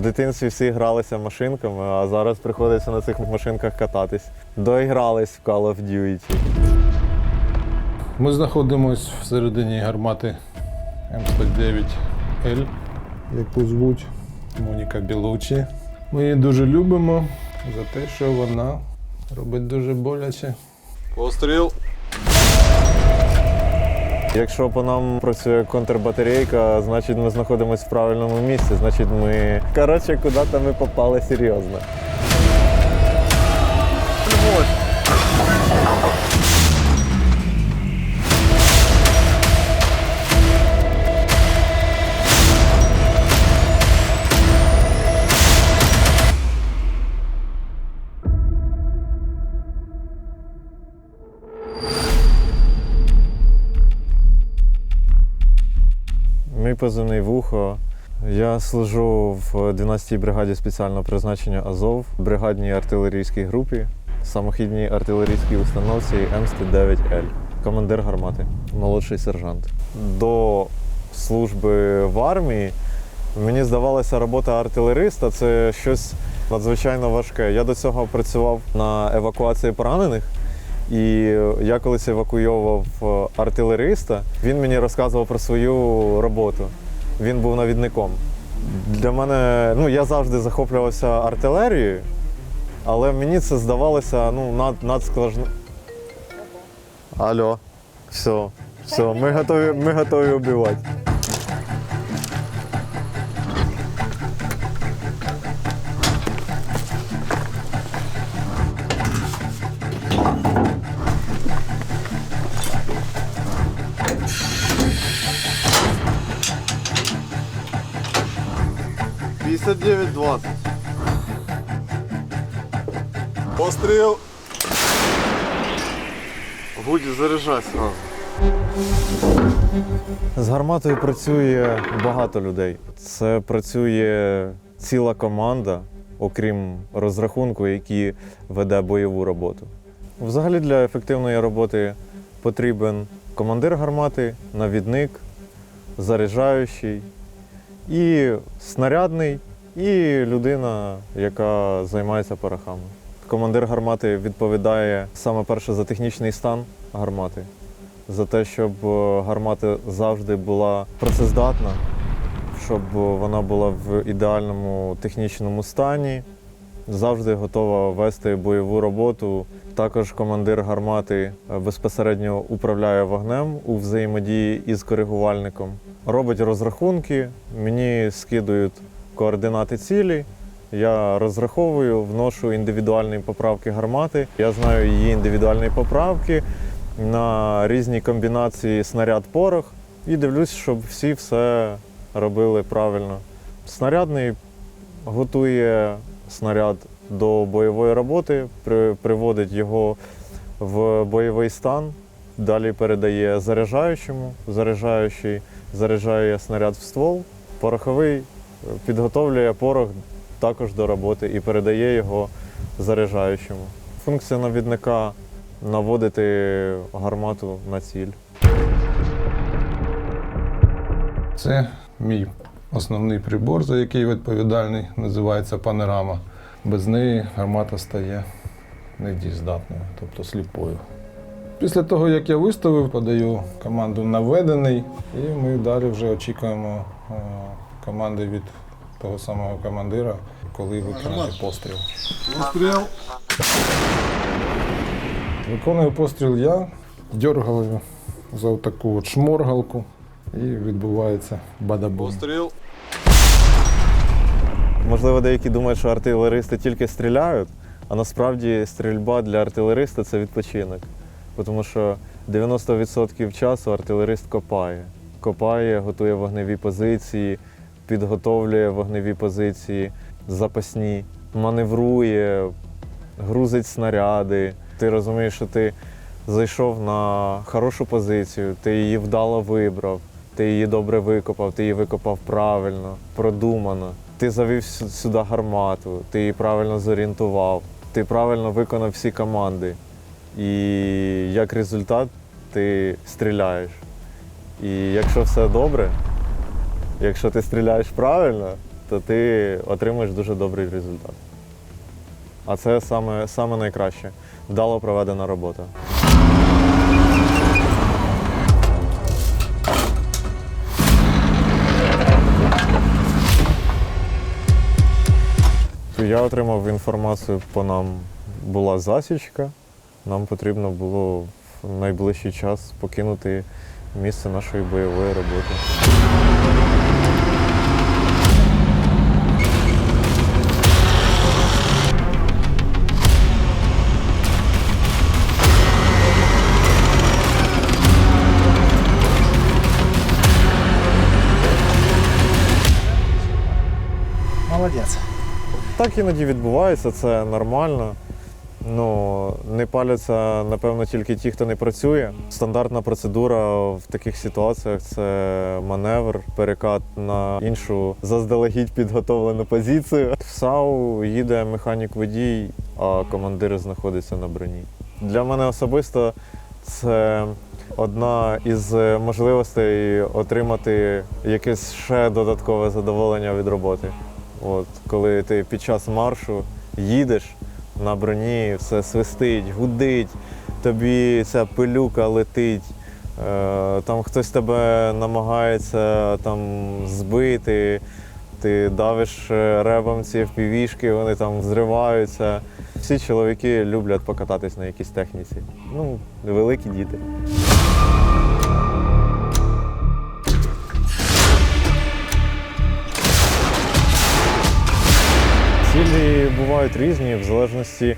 В дитинстві всі гралися машинками, а зараз приходиться на цих машинках кататись. Доігрались в Call of Duty. Ми знаходимося всередині гармати М109Л, яку звуть Моніка Білучі. Ми її дуже любимо за те, що вона робить дуже боляче. Постріл! Якщо по нам працює контрбатарейка, значить ми знаходимося в правильному місці, значить ми. Коротше, куди-то ми попали серйозно. Позивний вухо. Я служу в 12-й бригаді спеціального призначення Азов, бригадній артилерійській групі, самохідній артилерійській установці М109Л, командир гармати, молодший сержант. До служби в армії мені здавалося, робота артилериста це щось надзвичайно важке. Я до цього працював на евакуації поранених. І я колись евакуйовував е, артилериста, він мені розказував про свою роботу. Він був навідником. Для мене, ну я завжди захоплювався артилерією, але мені це здавалося ну, над, надскладно. Алло, все, все, ми готові, ми готові убивати. Постріл. Гуді, заряджай сразу. З гарматою працює багато людей. Це працює ціла команда, окрім розрахунку, який веде бойову роботу. Взагалі для ефективної роботи потрібен командир гармати, навідник, заряджаючий і снарядний, і людина, яка займається порохами. Командир гармати відповідає саме перше за технічний стан гармати за те, щоб е, гармата завжди була працездатна, щоб вона була в ідеальному технічному стані, завжди готова вести бойову роботу. Також командир гармати е, безпосередньо управляє вогнем у взаємодії із коригувальником, робить розрахунки, мені скидують координати цілі. Я розраховую, вношу індивідуальні поправки гармати. Я знаю її індивідуальні поправки на різні комбінації снаряд-порох і дивлюсь, щоб всі все робили правильно. Снарядний готує снаряд до бойової роботи, при- приводить його в бойовий стан, далі передає заряджаючому, заряджаючий заряджає снаряд в ствол, пороховий підготовлює порох також до роботи і передає його заряджаючому. Функція навідника наводити гармату на ціль. Це мій основний прибор, за який відповідальний, називається панорама. Без неї гармата стає недієздатною, тобто сліпою. Після того, як я виставив, подаю команду наведений, і ми далі вже очікуємо е, команди від того самого командира, коли виконати постріл. Постріл. Виконую постріл я, дергаю за таку от шморгалку, і відбувається бадабум. Постріл. Можливо, деякі думають, що артилеристи тільки стріляють, а насправді стрільба для артилериста це відпочинок. Тому що 90% часу артилерист копає. Копає, готує вогневі позиції, підготовлює вогневі позиції, запасні, маневрує, грузить снаряди. Ти розумієш, що ти зайшов на хорошу позицію, ти її вдало вибрав, ти її добре викопав, ти її викопав правильно, продумано. Ти завів сюди гармату, ти її правильно зорієнтував, ти правильно виконав всі команди. І як результат ти стріляєш. І якщо все добре, якщо ти стріляєш правильно, то ти отримаєш дуже добрий результат. А це саме, саме найкраще вдало проведена робота. Я отримав інформацію по нам була засічка. Нам потрібно було в найближчий час покинути місце нашої бойової роботи. Молодець. Так іноді відбувається, це нормально. Ну, не паляться, напевно, тільки ті, хто не працює. Стандартна процедура в таких ситуаціях це маневр, перекат на іншу заздалегідь підготовлену позицію. В САУ їде механік водій, а командир знаходиться на броні. Для мене особисто це одна із можливостей отримати якесь ще додаткове задоволення від роботи. От, коли ти під час маршу їдеш на броні, все свистить, гудить, тобі ця пилюка летить, е, там хтось тебе намагається там збити, ти давиш е, ребом ці впівішки, вони там зриваються. Всі чоловіки люблять покататись на якійсь техніці. Ну, великі діти. Бувають різні в залежності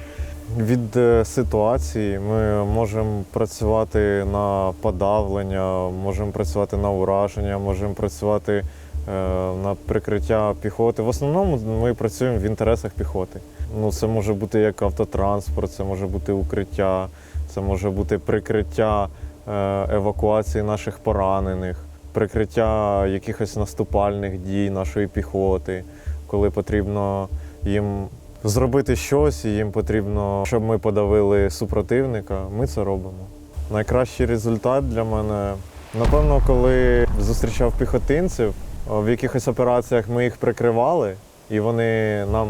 від е, ситуації. Ми можемо працювати на подавлення, можемо працювати на ураження, можемо працювати е, на прикриття піхоти. В основному ми працюємо в інтересах піхоти. Ну, це може бути як автотранспорт, це може бути укриття, це може бути прикриття е, евакуації наших поранених, прикриття якихось наступальних дій нашої піхоти, коли потрібно їм зробити щось, і їм потрібно, щоб ми подавили супротивника, ми це робимо. Найкращий результат для мене, напевно, коли зустрічав піхотинців, в якихось операціях ми їх прикривали, і вони нам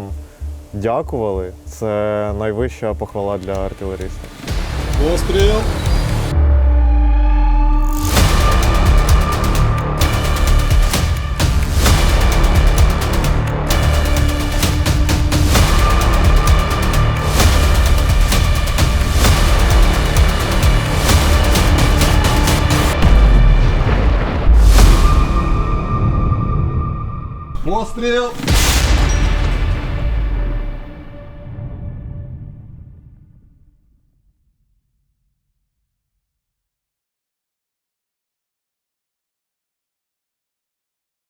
дякували. Це найвища похвала для артилериста. Постріл. Постріл.